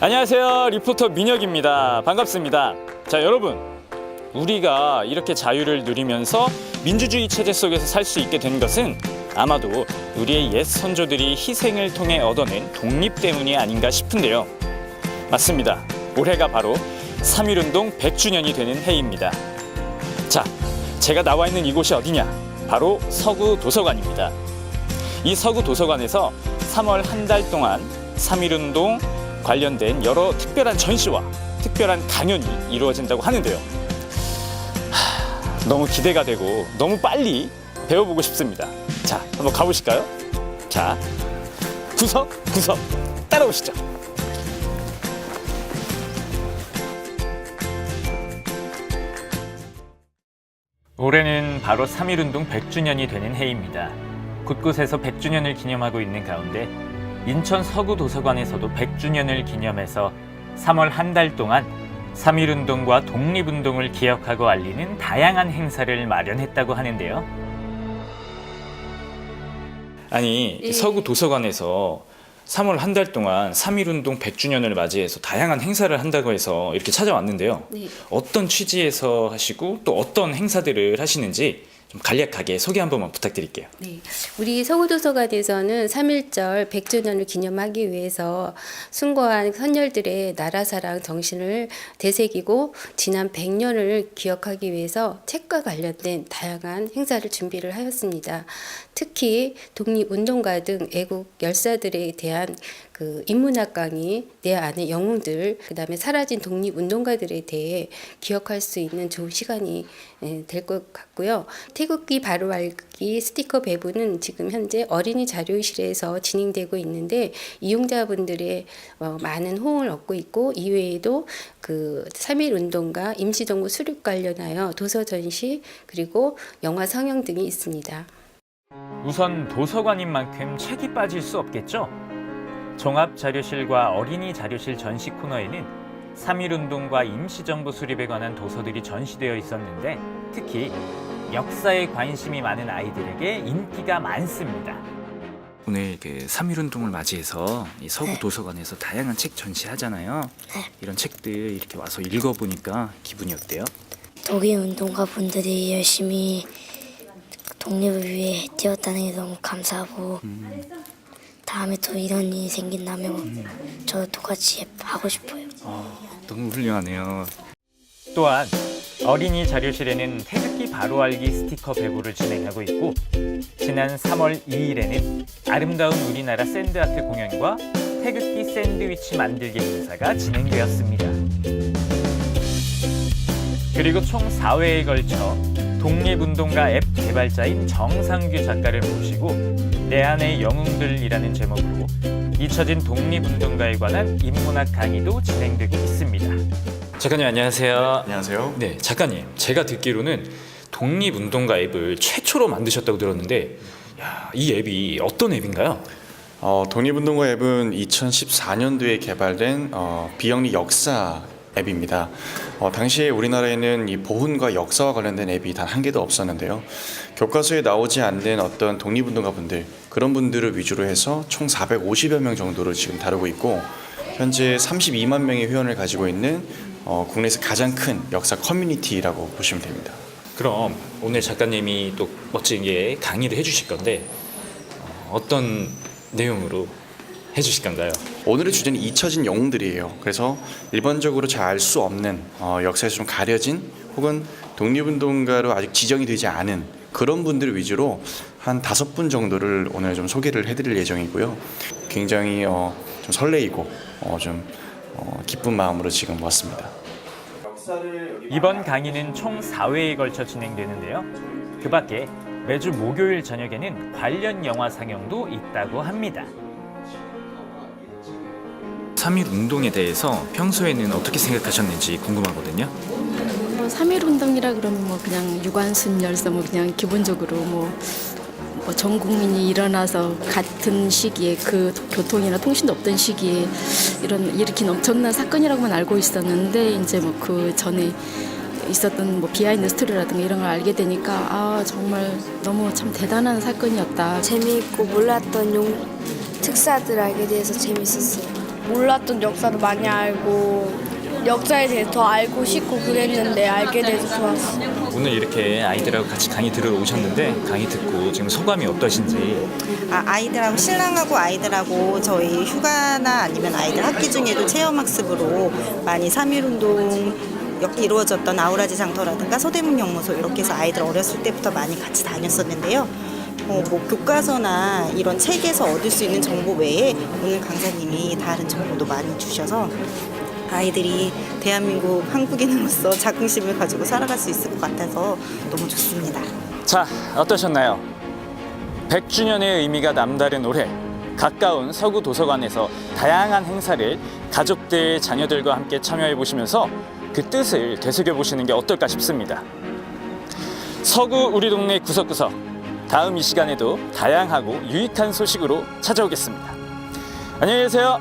안녕하세요. 리포터 민혁입니다. 반갑습니다. 자, 여러분. 우리가 이렇게 자유를 누리면서 민주주의 체제 속에서 살 수 있게 된 것은 아마도 우리의 옛 선조들이 희생을 통해 얻어낸 독립 때문이 아닌가 싶은데요. 맞습니다. 올해가 바로 3.1운동 100주년이 되는 해입니다. 자, 제가 나와 있는 이곳이 어디냐? 바로 서구 도서관입니다. 이 서구 도서관에서 3월 한 달 동안 3.1운동 관련된 여러 특별한 전시와 특별한 강연이 이루어진다고 하는데요. 하, 너무 기대가 되고 너무 빨리 배워보고 싶습니다. 자, 한번 가보실까요? 자, 구석, 구석, 따라오시죠. 올해는 바로 3.1운동 100주년이 되는 해입니다. 곳곳에서 100주년을 기념하고 있는 가운데 인천 서구 도서관에서도 100주년을 기념해서 3월 한 달 동안 3.1운동과 독립운동을 기억하고 알리는 다양한 행사를 마련했다고 하는데요. 아니 예. 서구 도서관에서 3월 한 달 동안 3.1운동 100주년을 맞이해서 다양한 행사를 한다고 해서 이렇게 찾아왔는데요. 네. 어떤 취지에서 하시고 또 어떤 행사들을 하시는지 좀 간략하게 소개 한 번만 부탁드릴게요. 네. 우리 서구도서관에서는 3.1절 100주년을 기념하기 위해서 숭고한 선열들의 나라사랑 정신을 되새기고 지난 100년을 기억하기 위해서 책과 관련된 다양한 행사를 준비를 하였습니다. 특히 독립운동가 등 애국 열사들에 대한 그 인문학 강의, 내 안의 영웅들, 그 다음에 사라진 독립운동가들에 대해 기억할 수 있는 좋은 시간이 될 것 같고요. 태극기 바로 알기 스티커 배부는 지금 현재 어린이 자료실에서 진행되고 있는데 이용자분들의 어, 많은 호응을 얻고 있고 이외에도 그3.1 운동과 임시정부 수립 관련하여 도서 전시 그리고 영화 상영 등이 있습니다. 우선 도서관인 만큼 책이 빠질 수 없겠죠. 종합 자료실과 어린이 자료실 전시 코너에는 3.1운동과 임시정부 수립에 관한 도서들이 전시되어 있었는데 특히 역사에 관심이 많은 아이들에게 인기가 많습니다. 오늘 그 3.1운동을 맞이해서 이 서구 도서관에서 다양한 책 전시하잖아요. 이런 책들 이렇게 와서 읽어보니까 기분이 어때요? 독일 운동가 분들이 열심히 독립을 위해 뛰었다는 게 너무 감사하고 다음에 또 이런 일이 생긴다면 저도 똑같이 하고 싶어요. 너무 훌륭하네요. 또한 어린이 자료실에는 태극기 바로 알기 스티커 배부를 진행하고 있고 지난 3월 2일에는 아름다운 우리나라 샌드아트 공연과 태극기 샌드위치 만들기 행사가 진행되었습니다. 그리고 총 4회에 걸쳐 독립운동가 앱 개발자인 정상규 작가를 모시고 내 안의 영웅들이라는 제목으로 잊혀진 독립운동가에 관한 인문학 강의도 진행되고 있습니다. 작가님 안녕하세요. 안녕하세요. 네, 작가님. 제가 듣기로는 독립운동가 앱을 최초로 만드셨다고 들었는데 야, 이 앱이 어떤 앱인가요? 어, 독립운동가 앱은 2014년도에 개발된 어, 비영리 역사 앱입니다. 어, 당시에 우리나라에는 이 보훈과 역사와 관련된 앱이 단 한 개도 없었는데요. 교과서에 나오지 않는 어떤 독립운동가 분들 그런 분들을 위주로 해서 총 450여 명 정도를 지금 다루고 있고 현재 32만 명의 회원을 가지고 있는 어, 국내에서 가장 큰 역사 커뮤니티라고 보시면 됩니다. 그럼 오늘 작가님이 또 멋지게 강의를 해주실 건데 어, 어떤 내용으로 해주실 건가요? 오늘의 주제는 잊혀진 영웅들이에요. 그래서 일반적으로 잘 알 수 없는 어, 역사에서 좀 가려진 혹은 독립운동가로 아직 지정이 되지 않은 그런 분들 위주로 한 다섯 분 정도를 오늘 좀 소개를 해드릴 예정이고요. 굉장히 어, 좀 설레이고 어, 좀 어, 기쁜 마음으로 지금 왔습니다. 이번 강의는 총 4회에 걸쳐 진행되는데요. 그 밖에 매주 목요일 저녁에는 관련 영화 상영도 있다고 합니다. 3.1 운동에 대해서 평소에는 어떻게 생각하셨는지 궁금하거든요. 뭐 3.1 운동이라 그러면 뭐 그냥 유관순열서 뭐 그냥 기본적으로 뭐, 뭐 전 국민이 일어나서 같은 시기에 그 교통이나 통신도 없던 시기에 이런 일으킨 엄청난 사건이라고만 알고 있었는데 이제 뭐 그 전에 있었던 뭐 비하인드 스토리라든가 이런 걸 알게 되니까 아 정말 너무 참 대단한 사건이었다. 재미있고 몰랐던 용 특사들 알게 돼서 재밌었어요. 몰랐던 역사도 많이 알고 역사에 대해서 더 알고 싶고 그랬는데 알게 돼서 좋았어요. 오늘 이렇게 아이들하고 같이 강의 들으러 오셨는데 강의 듣고 지금 소감이 어떠신지 아, 아이들하고 신랑하고 아이들하고 저희 휴가나 아니면 아이들 학기 중에도 체험학습으로 많이 3.1운동 이루어졌던 아우라지 장터라든가 서대문 영무소 이렇게 해서 아이들 어렸을 때부터 많이 같이 다녔었는데요. 어, 뭐 교과서나 이런 책에서 얻을 수 있는 정보 외에 오늘 강사님이 다른 정보도 많이 주셔서 아이들이 대한민국 한국인으로서 자긍심을 가지고 살아갈 수 있을 것 같아서 너무 좋습니다. 자 어떠셨나요? 100주년의 의미가 남다른 올해 가까운 서구 도서관에서 다양한 행사를 가족들, 자녀들과 함께 참여해 보시면서 그 뜻을 되새겨 보시는 게 어떨까 싶습니다. 서구 우리 동네 구석구석 다음 이 시간에도 다양하고 유익한 소식으로 찾아오겠습니다. 안녕히 계세요.